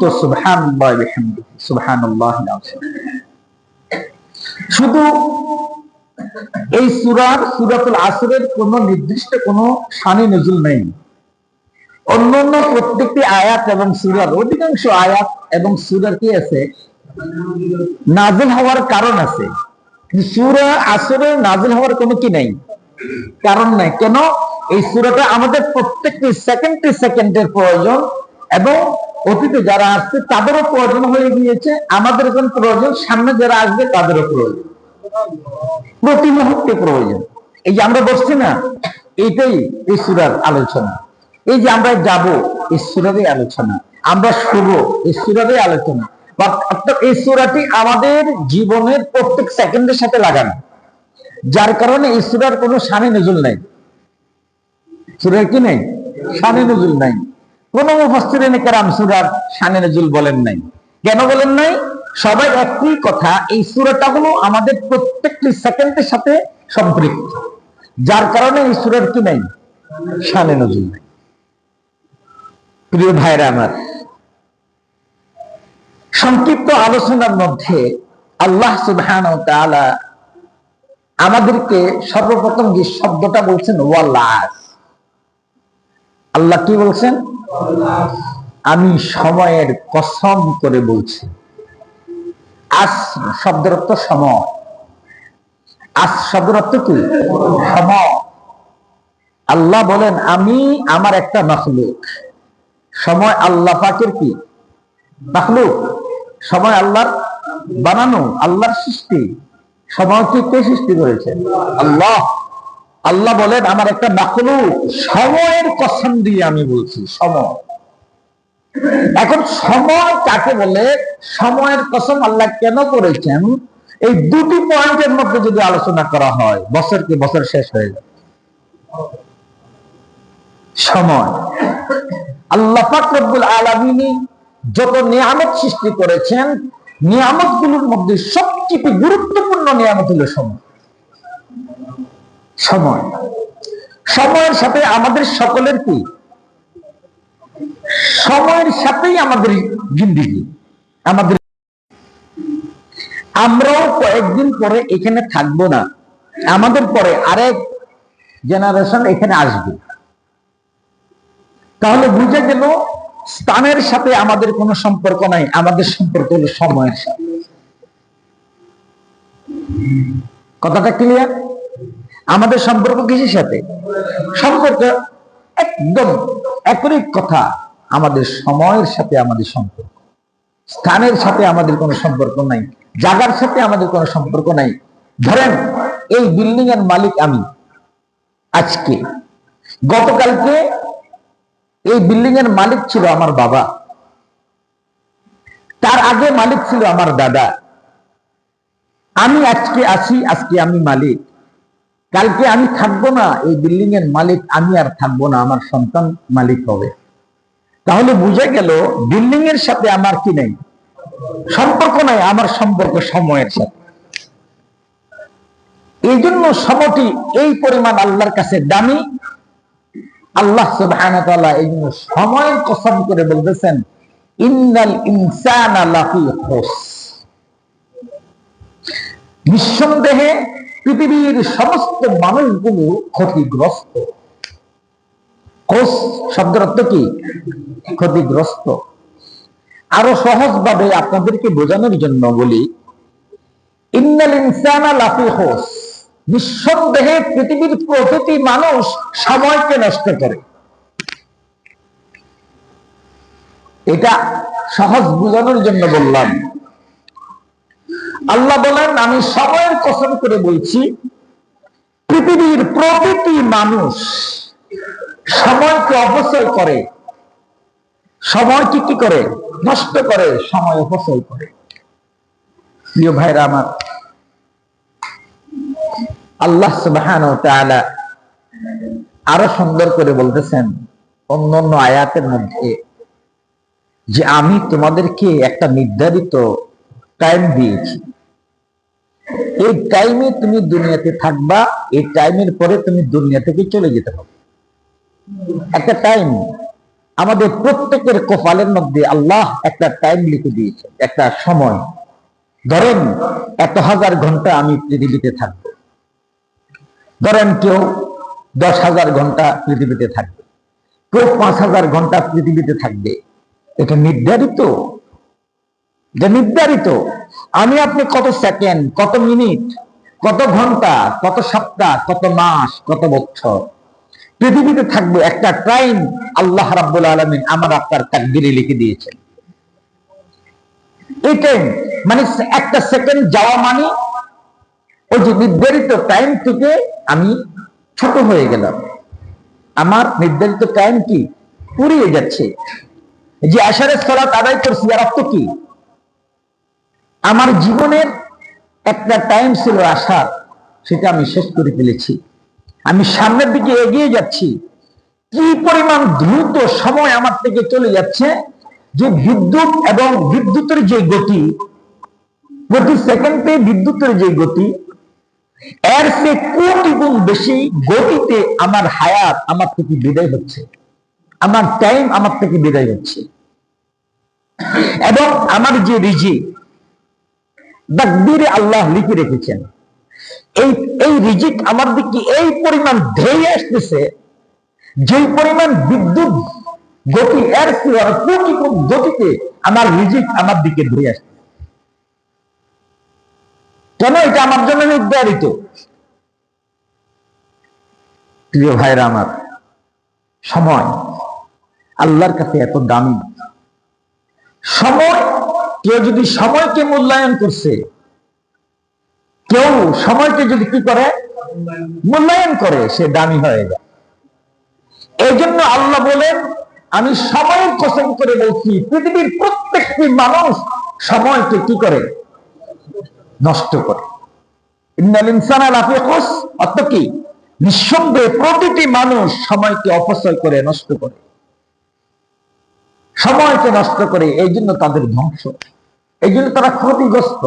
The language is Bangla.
তো সুবহান সুবহান শুধু এই সুরার সুরাতুল আসরের কোন নির্দিষ্ট কোন শানি নজুল নেই। অন্যান্য প্রত্যেকটি আয়াত এবং সুরার, অধিকাংশ আয়াত এবং সুরার কি আছে? নাজিল হওয়ার কারণ আছে। সুরা আসরে নাজিল হওয়ার কোনো কি নেই? কারণ নাই। কেন? এই সুরাটা আমাদের প্রত্যেকটি সেকেন্ডে সেকেন্ডের প্রয়োজন এবং অতীতে যারা আসছে, তাদেরও প্রয়োজন হয়ে গিয়েছে। আমাদের এখন প্রয়োজন, সামনে যারা আসবে, তাদেরও প্রয়োজন। প্রতি মুহূর্তে প্রয়োজন। এই যে আমরা বসছি না, এইটাই এই সুরার আলোচনা। এই যে আমরা যাব, এই আলোচনা। আমরা শুভ এই সুরারই আলোচনা। এই সুরাটি আমাদের জীবনের প্রত্যেক সেকেন্ডের সাথে লাগানো। যার কারণে এই সুরার কোনো সানি নজুল নাই। সুরার কি নেই? সানি নজুল নাই। কোন মুফাসসিরিনে কেরাম সুরার সানি নজুল বলেন নাই। কেন বলেন নাই? সবাই একই কথা, এই সুরাটা হলো আমাদের প্রত্যেকটি সেকেন্ডের সাথে সম্পৃক্ত। যার কারণে এই সুরার কি নাই? সানে নজুল নাই। প্রিয় ভাইরা আমার, সংক্ষিপ্ত আলোচনার মধ্যে আল্লাহ সুবহান আমাদেরকে সর্বপ্রথম যে শব্দটা বলছেন ওয়াল্লাস আল্লাহ কি বলছেন? আমি সময়ের কসম করে বলছি। আস শব্দের অর্থ আস শব্দের অর্থ কি? সময়। আল্লাহ বলেন, আমি আমার একটা মখলুক। সময় আল্লাহ পাকের কি? মখলুক। সময় আল্লাহর বানানো, আল্লাহর সৃষ্টি। সময় কে সৃষ্টি করেছে? আল্লাহ। আল্লাহ বলেন, আমার একটা মখলুক, সময়ের কসম দিয়ে আমি বলছি, সময়। এখন সময় কাকে বলে? সময়ের কসম আল্লাহ কেন করেছেন? এই দুটি পয়েন্টের মধ্যে যদি আলোচনা করা হয়, বছর কি বছর শেষ হয়ে যায়? সময়। আল্লাহ ফাকরুল আলমিনী যত নিয়ামত সৃষ্টি করেছেন নিয়ামতগুলোর মধ্যে সবচেয়ে গুরুত্বপূর্ণ নিয়ামত হলো সময়। সময়। সময়ের সাথে আমাদের সকলের কি? সময়ের সাথেই আমাদের জিন্দিগি। আমাদের আমরাও কয়েকদিন পরে এখানে থাকব না। আমাদের পরে আরেক জেনারেশন এখানে আসবে। তাহলে বুঝে গেল, স্থানের সাথে আমাদের কোনো সম্পর্ক নাই, আমাদের সম্পর্ক হলো সময়ের সাথে। কথাটা ক্লিয়ার আমাদের সম্পর্ক কিসের সাথে? সম্পর্ক একদম একই কথা আমাদের সময়ের সাথে আমাদের সম্পর্ক। স্থানের সাথে আমাদের কোনো সম্পর্ক নাই, জায়গার সাথে আমাদের কোনো সম্পর্ক নাই। ধরেন, এই বিল্ডিং এর মালিক আমি, আজকে। গতকালকে এই বিল্ডিং এর মালিক ছিল আমার বাবা। তার আগে মালিক ছিল আমার দাদা। আমি আজকে আছি আজকে আমি মালিক। কালকে আমি থাকব না, এই বিল্ডিং এর মালিক আমি আর থাকব না, আমার সন্তান মালিক হবে। তাহলে বুঝে গেল বিল্ডিং এর সাথে আমার কি নেই? সম্পর্ক নাই, আমার সম্পর্ক সময়ের সাথে। এই জন্য সমটি এই পরিমাণ আল্লাহর কাছে দামি। আল্লাহ এই জন্য সময়ের কসম করে বলতেছেন, ইন্নাল ইনসান নিঃসন্দেহে পৃথিবীর সমস্ত মানুষগুলো ক্ষতিগ্রস্ত। কোষ শব্দের অর্থ কি? ক্ষতিগ্রস্ত। আরও সহজ ভাবে আপনাদেরকে বোঝানোর জন্য বলি, ইন্নাল ইনসানা লাফি হোস নিঃসন্দেহে পৃথিবীর প্রতিটি মানুষ সময়কে নষ্ট করে। এটা সহজ বোঝানোর জন্য বললাম। আল্লাহ বলেন, আমি সময়ের কসম করে বলছি, পৃথিবীর প্রতিটি মানুষ সময়কে অপচয় করে। সময় কি কি করে? নষ্ট করে, সময় অপচয় করে। প্রিয় ভাইরা আমার, আল্লাহ আরও সুন্দর করে বলতেছেন অন্য অন্য আয়াতের মধ্যে যে আমি তোমাদেরকে একটা নির্ধারিত টাইম দিয়েছি। এই টাইমে তুমি দুনিয়াতে থাকবা, এই টাইমের পরে তুমি দুনিয়া থেকে চলে যেতে হবে একটা টাইম আমাদের প্রত্যেকের কপালের মধ্যে আল্লাহ একটা টাইম লিখে দিয়েছে, একটা সময়। ধরেন, এত হাজার ঘণ্টা আমি পৃথিবীতে থাকব। ধরেন কেউ দশ হাজার ঘণ্টা পৃথিবীতে থাকবে, কেউ পাঁচ হাজার ঘণ্টা পৃথিবীতে থাকবে। এটা নির্ধারিত? এটা নির্ধারিত আমি আপনি কত সেকেন্ড, কত মিনিট, কত ঘণ্টা, কত সপ্তাহ, কত মাস, কত বছর? পৃথিবীতে থাকবে একটা টাইম আল্লাহ রাব্বুল আলমিন আমার আপনার তাকদিরে লিখে দিয়েছেন। এই টাইম মানে একটা সেকেন্ড যাওয়া মানে ওই যে নির্ধারিত টাইম থেকে আমি ছোট হয়ে গেলাম। আমার নির্ধারিত টাইম কি? পুরিয়ে যাচ্ছে। যে আশারের সলাৎ আদায় করছি আর অর্থ কি? আমার জীবনের একটা টাইম ছিল আসার, সেটা আমি শেষ করে ফেলেছি। আমি সামনের দিকে এগিয়ে যাচ্ছি। কি পরিমাণ দ্রুত সময় আমার থেকে চলে যাচ্ছে যে বিদ্যুৎ এবং বিদ্যুতের যে গতি, প্রতি সেকেন্ডে বিদ্যুতের যে গতি, এর সে কোটি গুণ বেশি গতিতে আমার হায়াত আমার থেকে বিদায় হচ্ছে। আমার টাইম আমার থেকে বিদায় হচ্ছে। এবং আমার যে রিজি তাকদীরে আল্লাহ লিখে রেখেছেন। এই এই রিজিক আমার দিকে এই পরিমাণ ধেয়ে আসতেছে যে পরিমাণ বিদ্যুৎ গতি এর কোটি গতিতে আমার রিজিক আমার দিকে ধেয়ে আসছে কেন এটা আমার জন্য নির্ধারিত? প্রিয় ভাইরা আমার, সময় আল্লাহর কাছে এত দামি। সময় কেউ যদি সময়কে মূল্যায়ন করছে, কেউ সময়কে যদি কি করে? মূল্যায়ন করে, সে দামি হয়ে যায়। এই জন্য আল্লাহ বলেন, আমি সময়ের কসম করে বলছি, পৃথিবীর প্রত্যেকটি মানুষ সময়কে কি করে? নষ্ট করে। কি? নিঃসন্দেহে প্রতিটি মানুষ সময়কে অপচয় করে, নষ্ট করে। সময়কে নষ্ট করে এই জন্য তাদের ধ্বংস। এই জন্য তারা ক্ষতিগ্রস্ত।